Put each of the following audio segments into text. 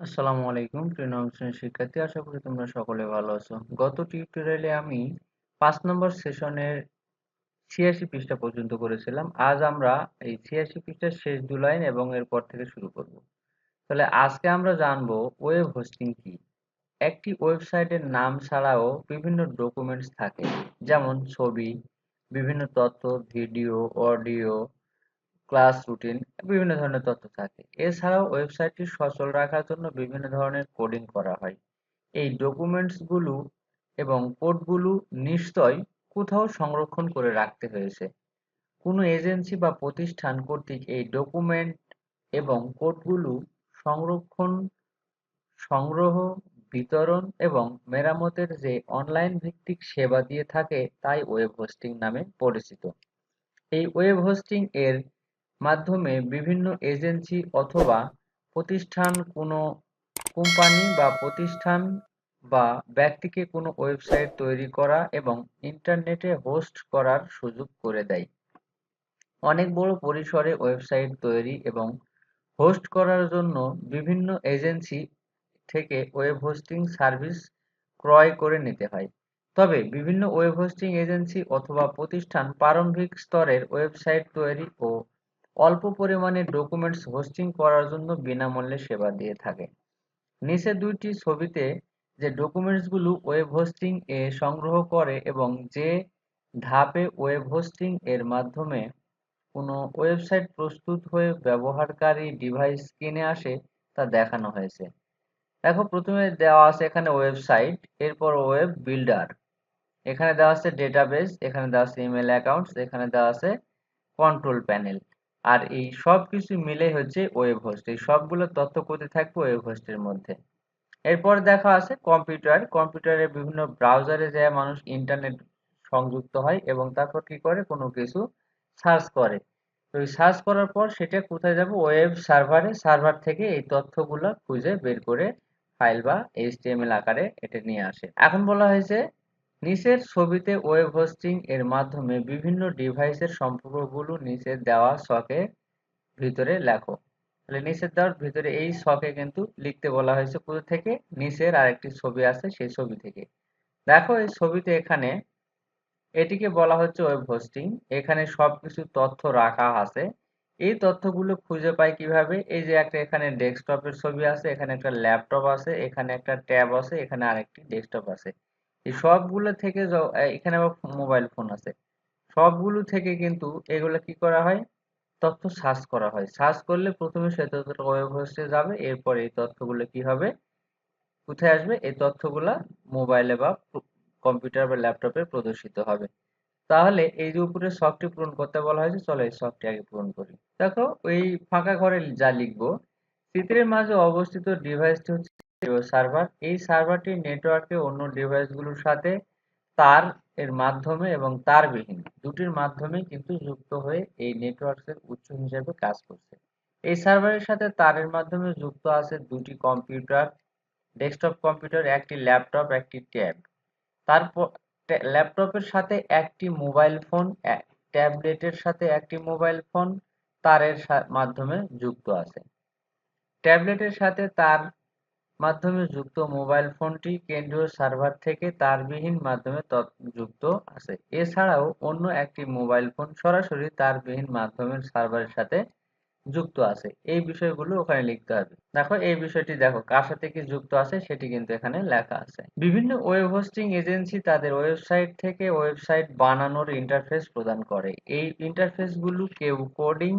আসসালামু আলাইকুম, প্রিয় শ্রেণির শিক্ষার্থী। আশা করি তোমরা সকলে ভালো আছো। গত টিউটোরিয়ালে আমি পাঁচ নম্বর সেশনের ছিয়াশি পৃষ্ঠা পর্যন্ত করেছিলাম। আজ আমরা এই ছিয়াশি পৃষ্ঠার শেষ দু লাইন এবং এরপর থেকে শুরু করব। তাহলে আজকে আমরা জানব ওয়েব হোস্টিং কি? একটি ওয়েবসাইটের নাম ছাড়াও বিভিন্ন ডকুমেন্টস থাকে। যেমন ছবি, বিভিন্ন তথ্য ভিডিও অডিও ক্লাস রুটিন, বিভিন্ন ধরনের তথ্য থাকে। এছাড়াও ওয়েবসাইটটি সচল রাখার জন্য বিভিন্ন ধরনের কোডিং করা হয়। এই ডকুমেন্টসগুলো এবং কোডগুলো নিশ্চয় কোথাও সংরক্ষণ করে রাখতে হয়েছে। কোনো এজেন্সি বা প্রতিষ্ঠান কর্তৃক এই ডকুমেন্ট এবং কোডগুলো সংরক্ষণ, সংগ্রহ, বিতরণ এবং মেরামতের যে অনলাইন ভিত্তিক সেবা দিয়ে থাকে, তাই ওয়েব হোস্টিং নামে পরিচিত। এই ওয়েব হোস্টিং এর মাধ্যমে বিভিন্ন এজেন্সি অথবা প্রতিষ্ঠান কোনো কোম্পানি বা প্রতিষ্ঠান বা ব্যক্তিকে কোনো ওয়েবসাইট তৈরি করা এবং ইন্টারনেটে হোস্ট করার সুযোগ করে দেয়। অনেক বড় পরিসরে ওয়েবসাইট তৈরি এবং হোস্ট করার জন্য বিভিন্ন এজেন্সি থেকে ওয়েব হোস্টিং সার্ভিস ক্রয় করে নিতে হয়। তবে বিভিন্ন ওয়েব হোস্টিং এজেন্সি অথবা প্রতিষ্ঠান প্রারম্ভিক স্তরের ওয়েবসাইট তৈরি ও অল্প পরিমাণে ডকুমেন্টস হোস্টিং করার জন্য বিনামূল্যে সেবা দিয়ে থাকে। নিচে দুইটি ছবিতে যে ডকুমেন্টসগুলো ওয়েব হোস্টিং এ সংগ্রহ করে এবং যে ধাপে ওয়েব হোস্টিং এর মাধ্যমে কোনো ওয়েবসাইট প্রস্তুত হয়ে ব্যবহারকারী ডিভাইস কিনে আসে, তা দেখানো হয়েছে। দেখো, প্রথমে দেওয়া আছে এখানে ওয়েবসাইট এরপর ওয়েব বিল্ডার এখানে দেওয়া আছে ডেটাবেস এখানে দেওয়া আছে ইমেল অ্যাকাউন্টস এখানে দেওয়া আছে কন্ট্রোল প্যানেল আর এই সব কিছু মিলে হচ্ছে ওয়েব হোস্ট এই সবগুলো তথ্য কোথায় থাকবে ওয়েব হোস্টের মধ্যে? এরপর দেখা আছে কম্পিউটার কম্পিউটারে বিভিন্ন ব্রাউজারে যায় মানুষ ইন্টারনেট সংযুক্ত হয় এবং তারপর কি করে? কোনো কিছু সার্চ করে। তো এই সার্চ করার পর সেটা কোথায় যাবে? ওয়েব সার্ভারে সার্ভার থেকে এই তথ্যগুলো খুঁজে বের করে ফাইল বা এইচটিএমএল আকারে এটা নিয়ে আসে। এখন বলা হয়েছে নিচের ছবিতে ওয়েব হোস্টিং এর মাধ্যমে বিভিন্ন ডিভাইসের সম্পর্কগুলো নিচে দেওয়া শখের ভিতরে লেখো। তাহলে নিচের দেওয়ার ভিতরে এই শখে কিন্তু লিখতে বলা হয়েছে কোথা থেকে? নিচের আরেকটি ছবি আছে সেই ছবি থেকে। দেখো এই ছবিতে এখানে এটিকে বলা হচ্ছে ওয়েব হোস্টিং এখানে সবকিছু তথ্য রাখা আছে। এই তথ্যগুলো খুঁজে পাই কীভাবে? এই যে একটা এখানে ডেস্কটপের ছবি আছে, এখানে একটা ল্যাপটপ আছে, এখানে একটা ট্যাব আছে, এখানে আরেকটি ডেস্কটপ আছে। এই সবগুলো থেকে এখানে আবার মোবাইল ফোন আছে। সবগুলো থেকে কিন্তু এগুলো কি করা হয়? তথ্য সার্চ করা হয়। সার্চ করলে প্রথমে সে তথ্যটা ওয়েব হোস্টে যাবে? এরপর এই তথ্যগুলো কি হবে? কোথায় আসবে? এই তথ্যগুলো মোবাইলে বা কম্পিউটার বা ল্যাপটপে প্রদর্শিত হবে। তাহলে এই যে উপরে শখটি পূরণ করতে বলা হয়েছে, চলো এই শখটি আগে পূরণ করি। দেখো ওই ফাঁকা ঘরে যা লিখব চিত্রের মাঝে অবস্থিত ডিভাইসটি হচ্ছে সার্ভার এই সার্ভারটি নেটওয়ার্কে অন্য ডিভাইসগুলোর সাথে তার এর মাধ্যমে এবং তারবিহীন দুটির মাধ্যমে কিন্তু যুক্ত হয়ে এই নেটওয়ার্কের উৎস হিসেবে কাজ করছে। এই সার্ভারের সাথে তারের মাধ্যমে যুক্ত আছে দুটি কম্পিউটার ডেস্কটপ কম্পিউটার একটি ল্যাপটপ একটি ট্যাব তারপর ল্যাপটপের সাথে একটি মোবাইল ফোন ট্যাবলেটের সাথে একটি মোবাইল ফোন তারের মাধ্যমে যুক্ত আছে। ট্যাবলেটের সাথে তার মাধ্যমে যুক্ত মোবাইল ফোনটি কেন্দ্রীয় সার্ভার থেকে তারবিহীন মাধ্যমে যুক্ত আছে। এছাড়াও অন্য একটি মোবাইল ফোন সরাসরি তারবিহীন মাধ্যমের সার্ভারের সাথে যুক্ত আছে। এই বিষয়গুলো ওখানে লিখতে হবে। দেখো, এই বিষয়টি দেখো, কার সাথে কি যুক্ত আছে সেটি কিন্তু এখানে লেখা আছে। বিভিন্ন ওয়েব হোস্টিং এজেন্সি তাদের ওয়েবসাইট থেকে ওয়েবসাইট বানানোর ইন্টারফেস প্রদান করে। এই ইন্টারফেসগুলো কেউ কোডিং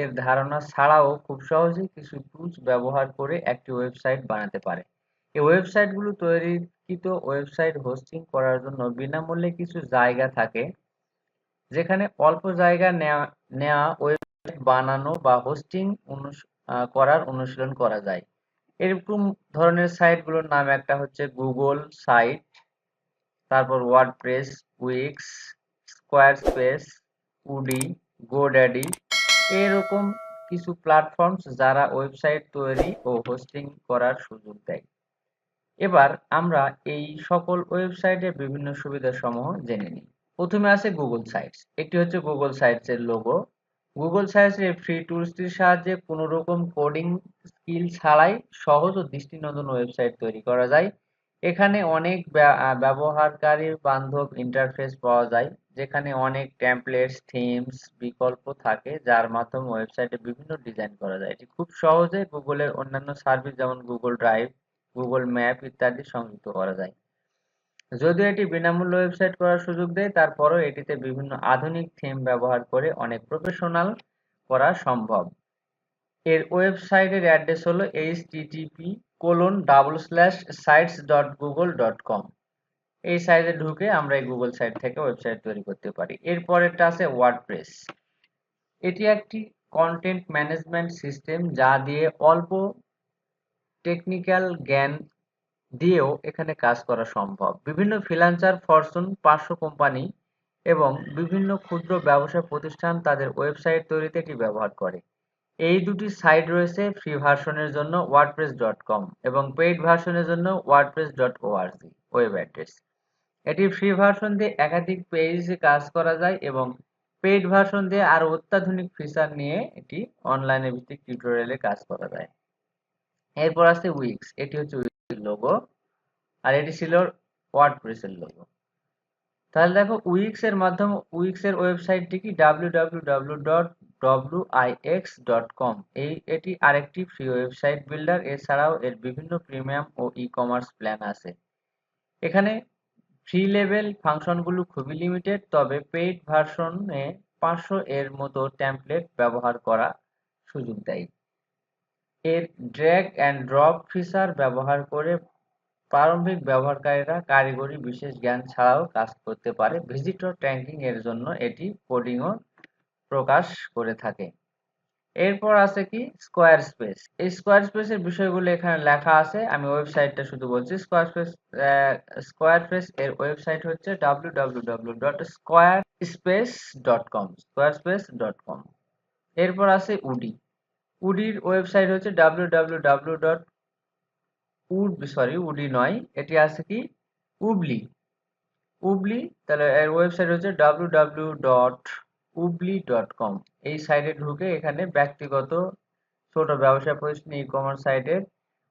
এর ধারণা ছাড়াও খুব সহজেই কিছু টুলস ব্যবহার করে একটি ওয়েবসাইট বানাতে পারে। এই ওয়েবসাইটগুলো তৈরিকৃত ওয়েবসাইট হোস্টিং করার জন্য বিনামূল্যে কিছু জায়গা থাকে, যেখানে অল্প জায়গা নেওয়া ওয়েবসাইট বানানো বা হোস্টিং করার অনুশীলন করা যায়। এরকম ধরনের সাইটগুলোর নাম একটা হচ্ছে গুগল সাইট তারপর ওয়ার্ডপ্রেস উইক্স স্কোয়ার স্পেস উডি গোড্যাডি এরকম কিছু প্ল্যাটফর্মস যারা ওয়েবসাইট তৈরি ও হোস্টিং করার সুযোগ দেয়। এবার আমরা এই সকল ওয়েবসাইটের বিভিন্ন সুবিধা সমূহ জেনে নিই। প্রথমে আছে গুগল সাইটস একটি হচ্ছে গুগল সাইটস এর লোগো গুগল সার্চের ফ্রি টুলসটির সাহায্যে কোনো রকম কোডিং স্কিল ছাড়াই সহজ ও দৃষ্টিনন্দন ওয়েবসাইট তৈরি করা যায়। এখানে অনেক ব্যবহারকারীর বান্ধব ইন্টারফেস পাওয়া যায়। যেখানে অনেক টেমপ্লেটস থিমস বিকল্প থাকে, যার মাধ্যমে ওয়েবসাইটে বিভিন্ন ডিজাইন করা যায়। এটি খুব সহজে গুগলের অন্যান্য সার্ভিস যেমন গুগল ড্রাইভ গুগল ম্যাপ ইত্যাদি সংযুক্ত করা যায়। যদিও এটি বিনামূল্যে ওয়েবসাইট করার সুযোগ দেয়, তারপরও এটিতে বিভিন্ন আধুনিক থিম ব্যবহার করে অনেক প্রফেশনাল করা সম্ভব। এর ওয়েবসাইটের অ্যাড্রেস হলো HTTP colon double slash sites dot Google dot com এই সাইটে ঢুকে আমরা এই গুগল সাইট থেকে ওয়েবসাইট তৈরি করতে পারি। এরপরেরটা আছে ওয়ার্ডপ্রেস এটি একটি কন্টেন্ট ম্যানেজমেন্ট সিস্টেম যা দিয়ে অল্প টেকনিক্যাল জ্ঞান দিয়েও এখানে কাজ করা সম্ভব। বিভিন্ন ফ্রিল্যান্সার ফরচুন পাঁচশো কোম্পানি এবং বিভিন্ন ক্ষুদ্র ব্যবসা প্রতিষ্ঠান তাদের ওয়েবসাইট তৈরিতে এটি ব্যবহার করে। এই দুটি সাইট রয়েছে ফ্রি ভার্সনের জন্য ওয়ার্ডপ্রেস ডট কম এবং পেইড ভার্সনের জন্য WordPress dot ORG web address এটি ফ্রি ভার্সন দিয়ে একাধিক পেজে কাজ করা যায় এবং পেইড ভার্সন দিয়ে আরও অত্যাধুনিক ফিচার নিয়ে এটি অনলাইনে ভিত্তিক টিউটোরিয়ালে কাজ করা যায়। এরপর আছে উইক্স এটি হচ্ছে উইক্স লোগো আর এটি ছিল ওয়ার্ডপ্রেসের লোগো তাহলে দেখো উইক্স এর মাধ্যমে উইক্স এর ওয়েবসাইটটি কি www.wix.com এই, এটি আরেকটি ফ্রি ওয়েবসাইট বিল্ডার এছাড়াও এর বিভিন্ন প্রিমিয়াম ও ই কমার্স প্ল্যান আছে। এখানে ফ্রি লেভেল ফাংশনগুলো খুবই লিমিটেড তবে পেইড ভার্সনে পাঁচশো এর মতো টেমপ্লেট ব্যবহার করা সুযোগ দেয়। এর ড্র্যাগ অ্যান্ড ড্রপ ফিচার ব্যবহার করে প্রারম্ভিক ব্যবহারকারীরা কারিগরি বিশেষ জ্ঞান ছাড়াও কাজ করতে পারে। ভিজিটর ট্র্যাকিং এর জন্য এটি কোডিংও প্রকাশ করে থাকে। এরপর আছে কি? স্কোয়ার স্পেস এই স্কোয়ার স্পেসের বিষয়গুলো এখানে লেখা আছে। আমি ওয়েবসাইটটা শুধু বলছি। স্কোয়ার স্পেস স্কোয়ার স্পেস এর ওয়েবসাইট হচ্ছে www.squarespace.com squarespace.com এরপর আছে উডি উডির ওয়েবসাইট হচ্ছে www. উড সরি উডি নয়। এটি আছে কি? উবলি উবলি তাহলে এর ওয়েবসাইট হচ্ছে www.ubli.com এই সাইটে ঢুকে এখানে ব্যক্তিগত ছোট ব্যবসা প্রতিষ্ঠান ই কমার্স সাইটের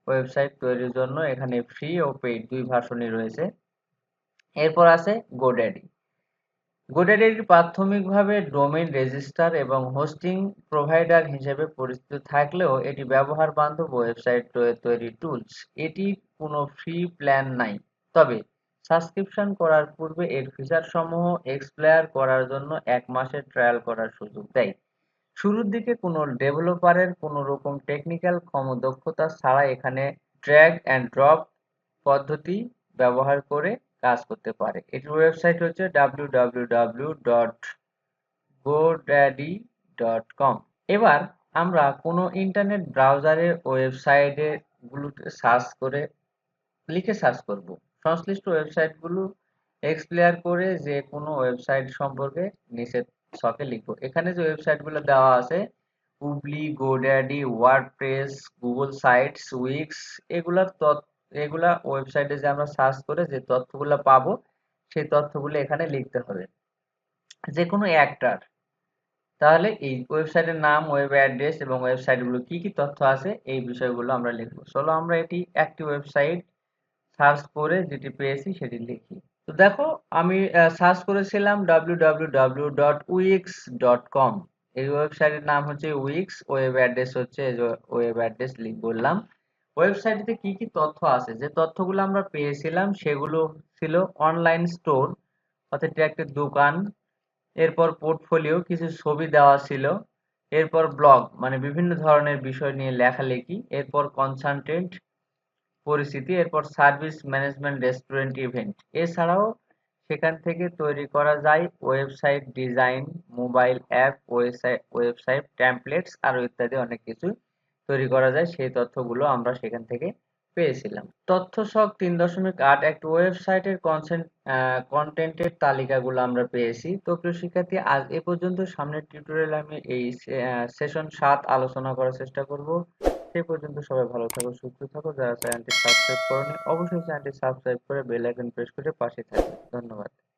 ওয়েবসাইট তৈরির জন্য এখানে ফ্রি ও পেইড দুই ভার্সনই রয়েছে। এরপর আছে গোড্যাডি গোড্যাডি প্রাথমিকভাবে ডোমেইন রেজিস্টার এবং হোস্টিং প্রোভাইডার হিসেবে পরিচিত থাকলেও এটি ব্যবহার বান্ধব ওয়েবসাইট তৈরির টুলস এটির কোনো ফ্রি প্ল্যান নাই। তবে সাবস্ক্রিপশন করার পূর্বে এর ফিচার সমূহ এক্সপ্লোর করার জন্য এক মাসের ট্রায়াল করার সুযোগ দেয়। শুরুর দিকে কোনো ডেভেলপারের কোনো রকম টেকনিক্যাল দক্ষতা ছাড়া এখানে ড্র্যাগ অ্যান্ড ড্রপ পদ্ধতি ব্যবহার করে কাজ করতে পারে। এটির ওয়েবসাইট হচ্ছে www.godaddy.com এবার আমরা কোনো ইন্টারনেট ব্রাউজারের ওয়েবসাইটে গুলোতে সার্চ করে লিখে সার্চ করব। সংশ্লিষ্ট ওয়েবসাইটগুলো এক্সপ্লেয়ার করে যে কোনো ওয়েবসাইট সম্পর্কে নিচে ছকে লিখব। এখানে যে ওয়েবসাইটগুলো দেওয়া আছে Weebly GoDaddy WordPress Google Sites Wix এগুলার তথ্য এগুলা ওয়েবসাইটে যে আমরা সার্চ করে যে তথ্যগুলো পাবো, সেই তথ্যগুলো এখানে লিখতে হবে। যে কোনো একটার তাহলে এই ওয়েবসাইটের নাম ওয়েব অ্যাড্রেস এবং ওয়েবসাইটগুলো কি কি তথ্য আছে, এই বিষয়গুলো আমরা লিখব। চলো আমরা এটি একটি ওয়েবসাইট সার্চ করে যেটি পেয়েছি সেটি লিখি। তো দেখো, আমি সার্চ করেছিলাম www.wix.com এই ওয়েবসাইটের নাম হচ্ছে উইক্স ওয়েব অ্যাড্রেস হচ্ছে ওয়েব অ্যাড্রেস লিখ বললাম। ওয়েবসাইটে কি কি তথ্য আছে? যে তথ্যগুলো আমরা পেয়েছিলাম সেগুলো ছিল অনলাইন স্টোর অর্থাৎ এটা একটা দোকান, এরপর পোর্টফোলিও কিছু ছবি দেওয়া ছিল, এরপর ব্লগ মানে বিভিন্ন ধরনের বিষয় নিয়ে লেখালেখি, এরপর কনসালটেন্ট পরিস্থিতি, এরপর সার্ভিস ম্যানেজমেন্ট রেস্টুরেন্ট ইভেন্ট। এছাড়াও সেখান থেকে তৈরি করা যায় website design, mobile app, website website templates আরও ইত্যাদি অনেক কিছু তৈরি করা যায়। সেই তথ্যগুলো আমরা সেখান থেকে পেয়েছিলাম। তথ্য শক তিন দশমিক আট একটি ওয়েবসাইটের কনসেন্ট কন্টেন্টের তালিকাগুলো আমরা পেয়েছি। তো প্রিয় শিক্ষার্থী, আজ এ পর্যন্ত সামনের টিউটোরিয়াল আমি এই সেশন সাত আলোচনা করার চেষ্টা করব। সে পর্যন্ত সবাই ভালো থাকো, সুস্থ থাকো। যারা চ্যানেলটি সাবস্ক্রাইব করেনি, অবশ্যই চ্যানেলটি সাবস্ক্রাইব করে বেল আইকন প্রেস করে পাশে থাকবে। ধন্যবাদ।